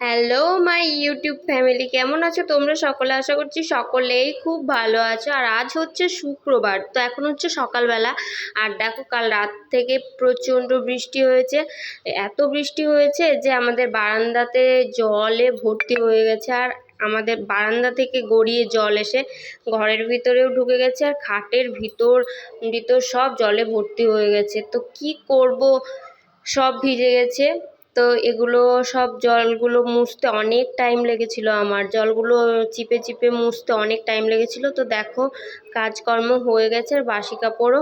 Hello my YouTube family কেমন আছো? তোমরা সকলে আশা করছি সকলেই খুব ভালো আছো। আর আজ হচ্ছে শুক্রবার, তো এখন হচ্ছে সকালবেলা। আর দেখো, কাল রাত থেকে প্রচণ্ড বৃষ্টি হয়েছে। এত বৃষ্টি হয়েছে যে আমাদের বারান্দাতে জলে ভর্তি হয়ে গেছে। আর আমাদের বারান্দা থেকে গড়িয়ে জল এসে ঘরের ভিতরেও ঢুকে গেছে। আর খাটের ভিতর ভিতর সব জলে ভর্তি হয়ে গেছে। তো কি করব? সব ভিজে গেছে। তো এগুলো সব জলগুলো মুছতে অনেক টাইম লেগেছিল আমার। জলগুলো চিপে চিপে মুছতে অনেক টাইম লেগেছিল। তো দেখো, কাজকর্ম হয়ে গেছে আর বাসি কাপড়ও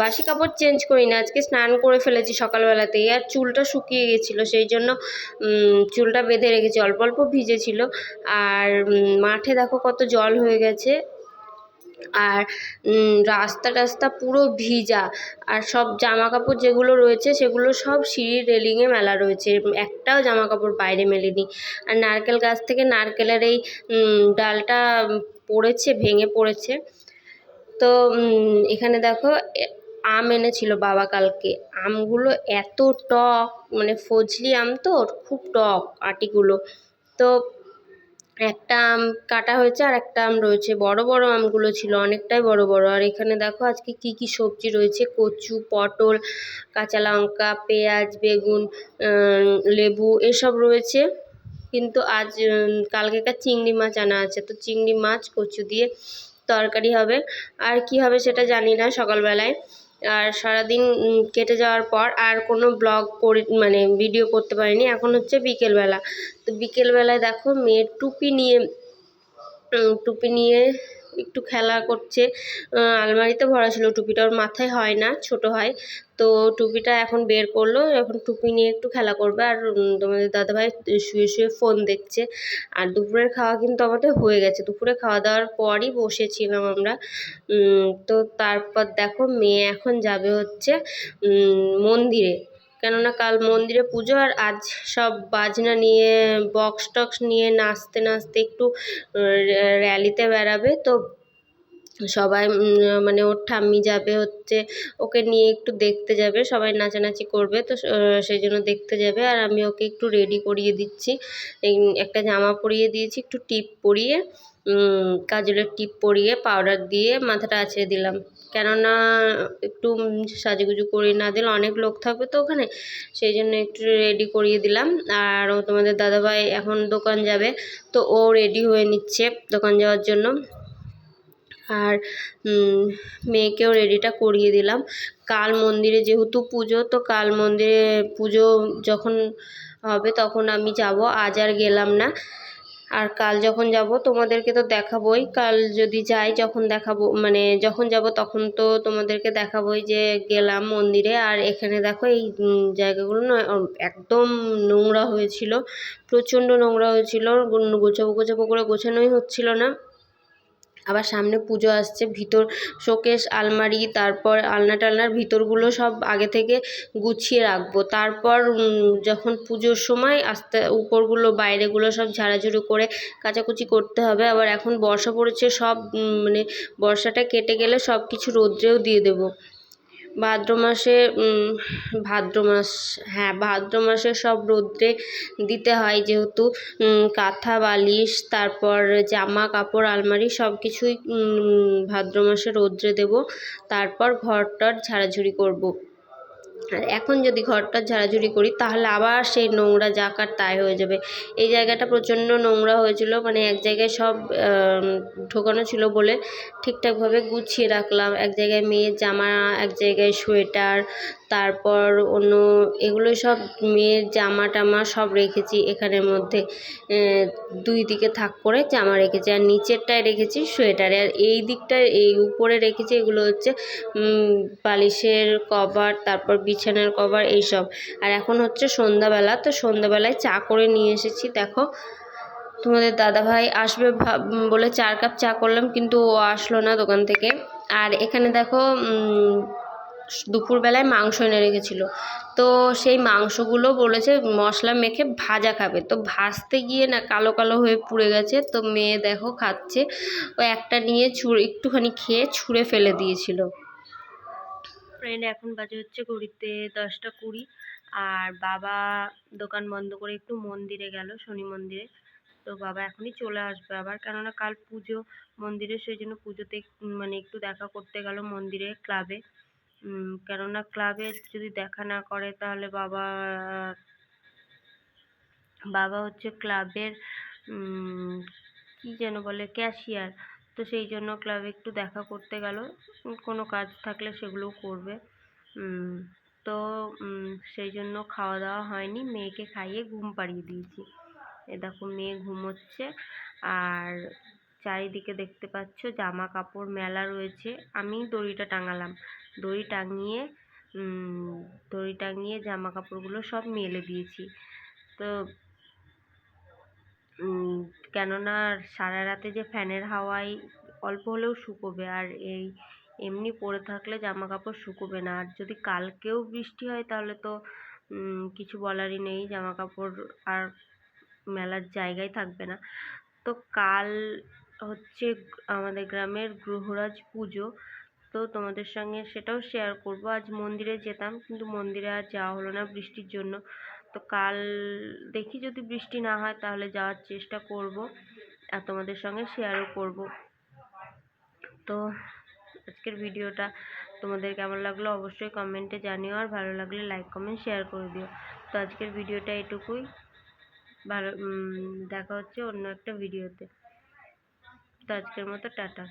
বাসি কাপড় চেঞ্জ করি না আজকে স্নান করে ফেলেছি সকালবেলাতেই আর চুলটা শুকিয়ে গেছিল। সেই জন্য চুলটা বেঁধে রেখেছি। অল্প অল্প ভিজেছিল। আর মাঠে দেখো কত জল হয়ে গেছে। আর রাস্তা টাস্তা পুরো ভিজা। আর সব জামা কাপড় যেগুলো রয়েছে সেগুলো সব সিঁড়ির রেলিংয়ে মেলা রয়েছে। একটাও জামা কাপড় বাইরে মেলেনি। আর নারকেল গাছ থেকে নারকেলের এই ডালটা পড়েছে, ভেঙে পড়েছে। তো এখানে দেখো আম এনেছিল বাবা কালকে। আমগুলো এত টক মানে ফজলি আম তো খুব টক আটিগুলো। তো একটা আম কাটা হয়েছে আর একটা আম রয়েছে। বড় বড় আমগুলো ছিল, অনেকটাই বড় বড়। আর এখানে দেখো আজকে কি কি সবজি রয়েছে? কচু, পটল, কাঁচা লঙ্কা, পেঁয়াজ, বেগুন লেবু এসব রয়েছে। কিন্তু আজ কালকে কালকেকার চিংড়ি মাছ আনা আছে। তো চিংড়ি মাছ কচু দিয়ে তরকারি হবে। আর কি হবে সেটা জানি না সকালবেলায়। আর সারাদিন কেটে যাওয়ার পর আর কোনো ব্লগ করি মানে ভিডিও করতে পারিনি। এখন হচ্ছে বিকেলবেলা। তো বিকেলবেলায় দেখো মেয়ের টুপি নিয়ে টুপি নিয়ে একটু খেলা করছে। আলমারিতে ভরা ছিল, টুপিটা ওর মাথায় হয় না, ছোট হয়। তো টুপিটা এখন বের করল, এখন টুপি নিয়ে একটু খেলা করবে। আর তোমাদের দাদাভাই শুয়ে শুয়ে ফোন দেখছে। আর দুপুরের খাওয়া কিন্তু আমাদের হয়ে গেছে। দুপুরে খাওয়া দাওয়ার পরই বসেছিলাম আমরা। তো তারপর দেখো মেয়ে এখন যাবে হচ্ছে মন্দিরে। কেননা কাল মন্দিরে পুজো আর আজ সব বাজনা নিয়ে বক্স টক্স নিয়ে নাচতে নাচতে একটু র্যালিতে বেড়াবে। তো সবাই মানে ওর ঠাম্মি যাবে হচ্ছে, ওকে নিয়ে একটু দেখতে যাবে, সবাই নাচানাচি করবে। তো সেই জন্য দেখতে যাবে। আর আমি ওকে একটু রেডি করিয়ে দিচ্ছি। একটা জামা পরিয়ে দিয়েছি, একটু টিপ পরিয়ে কাজলের টিপ পরিয়ে পাউডার দিয়ে মাথাটা আছড়ে দিলাম। কেননা একটু সাজুগুজু করিয়ে না দিলে অনেক লোক থাকবে তো ওখানে, সেই জন্য একটু রেডি করিয়ে দিলাম। আর ও তোমাদের দাদাভাই এখন দোকান যাবে, তো ও রেডি হয়ে নিচ্ছে দোকান যাওয়ার জন্য। আর মেয়েকেও রেডিটা করিয়ে দিলাম। কাল মন্দিরে যেহেতু পুজো, তো কাল মন্দিরে পুজো যখন হবে তখন আমি যাব। আজ আর গেলাম না। আর কাল যখন যাব তোমাদেরকে তো দেখাবই, কাল যদি যাই যখন দেখাবো মানে যখন যাব তখন তো তোমাদেরকে দেখাবই যে গেলাম মন্দিরে। আর এখানে দেখো এই জায়গাগুলো না একদম নোংরা হয়েছিল, প্রচণ্ড নোংরা হয়েছিল, গোছাবো গোছাবো করে গোছানোই হচ্ছিল না। আবার সামনে পুজো আসছে, ভিতর শোকেস, আলমারি, তারপর আলনা টালনার ভিতরগুলো সব আগে থেকে গুছিয়ে রাখব। তারপর যখন পুজোর সময় আস্তে, উপরগুলো, বাইরেগুলো সব ঝাড়াঝুড়ি করে কাচাকুচি করতে হবে। আবার এখন বর্ষা পড়েছে, সব মানে বর্ষাটা কেটে গেলে সব কিছু রৌদ্রেও দিয়ে দেবো। ভাদ্র মাসে ভাদ্র মাস হ্যাঁ ভাদ্র মাসে সব রৌদ্রে দিতে হয় যেহেতু কাঁথা, বালিশ, তারপর জামা, কাপড়, আলমারি সব কিছুই ভাদ্র মাসে রৌদ্রে দেবো। তারপর ঘর টর ঝাড়াঝুড়ি করব। এখন যদি ঘরটা ঝাড়াঝুড়ি করি, তাহলে আবার সেই নোংরা জাকার তাই হয়ে যাবে। এই জায়গাটা প্রচণ্ড নোংরা হয়েছিল মানে এক জায়গায় সব ঢোকানো ছিল বলে ঠিকঠাকভাবে গুছিয়ে রাখলাম। এক জায়গায় মেয়ের জামা, এক জায়গায় সোয়েটার তারপর অন্য এগুলো সব মেয়ের জামা টামা সব রেখেছি এখানের মধ্যে। দুই দিকে থাক করে জামা রেখেছি। আর নিচেরটায় রেখেছি সোয়েটারে। আর এই দিকটায় এই উপরে রেখেছি এগুলো হচ্ছে বালিশের কভার, তারপর বিছানার কভার, এইসব। আর এখন হচ্ছে সন্ধ্যাবেলা। তো সন্ধ্যাবেলায় চা করে নিয়ে এসেছি। দেখো, তোমাদের দাদাভাই আসবে বলে চার কাপ চা করলাম, কিন্তু ও আসলো না দোকান থেকে। আর এখানে দেখো দুপুরবেলায় মাংস এনে রেখেছিলো। তো সেই মাংসগুলো বলেছে, মশলা মেখে ভাজা খাবে। তো ভাজতে গিয়ে না কালো কালো হয়ে পুড়ে গেছে। তো মেয়ে দেখো খাচ্ছে। ও একটা নিয়ে ছুঁড়ে, একটুখানি খেয়ে ছুঁড়ে ফেলে দিয়েছিল। ফ্রেন্ড এখন বাজে হচ্ছে ঘড়িতে দশটা কুড়ি। আর বাবা দোকান বন্ধ করে একটু মন্দিরে গেল, শনি মন্দিরে। তো বাবা এখনই চলে আসবে আবার। কেননা কাল পুজো মন্দিরে, সেই জন্য পুজোতে মানে একটু দেখা করতে গেল মন্দিরে, ক্লাবে। কেননা ক্লাবে যদি দেখা না করে তাহলে বাবা বাবা হচ্ছে ক্লাবের কি যেন বলে ক্যাশিয়ার তো সেই জন্য ক্লাবে একটু দেখা করতে গেল। কোনো কাজ থাকলে সেগুলোও করবে। তো সেই জন্য খাওয়া দাওয়া হয়নি। মেয়েকে খাইয়ে ঘুম পাড়িয়ে দিয়েছি। এ দেখো, মেয়ে ঘুমোচ্ছে। আর চারিদিকে দেখতে পাচ্ছ জামা কাপড় মেলা রয়েছে। আমি দড়িটা টাঙালাম। দড়ি টাঙিয়ে দড়ি টাঙিয়ে জামা কাপড়গুলো সব মেলে দিয়েছি। তো কেননা সারা রাতে যে ফ্যানের হাওয়ায় অল্প হলেও শুকোবে, আর এই এমনি পরে থাকলে জামা কাপড় শুকোবে না। আর যদি কালকেও বৃষ্টি হয়, তাহলে তো কিছু বলারই নেই জামা কাপড় আর মেলার জায়গাই থাকবে না। তো কাল হচ্ছে আমাদের গ্রামের গ্রহরাজ পুজো। তো তোমাদের সঙ্গে সেটাও শেয়ার করব। আজ মন্দিরে যেতাম, কিন্তু মন্দিরে আর যাওয়া হলো না বৃষ্টির জন্য। তো কাল দেখি যদি বৃষ্টি না হয় তাহলে যাওয়ার চেষ্টা করব আর তোমাদের সঙ্গে শেয়ারও করব। তো আজকের ভিডিওটা তোমাদের কেমন লাগল অবশ্যই কমেন্টে জানিও আর ভালো লাগলে লাইক কমেন্ট শেয়ার করে দিও। তো আজকের ভিডিওটা এটুকুই। ভালো দেখা হচ্ছে অন্য একটা ভিডিওতে তো আজকের মতো টাটা।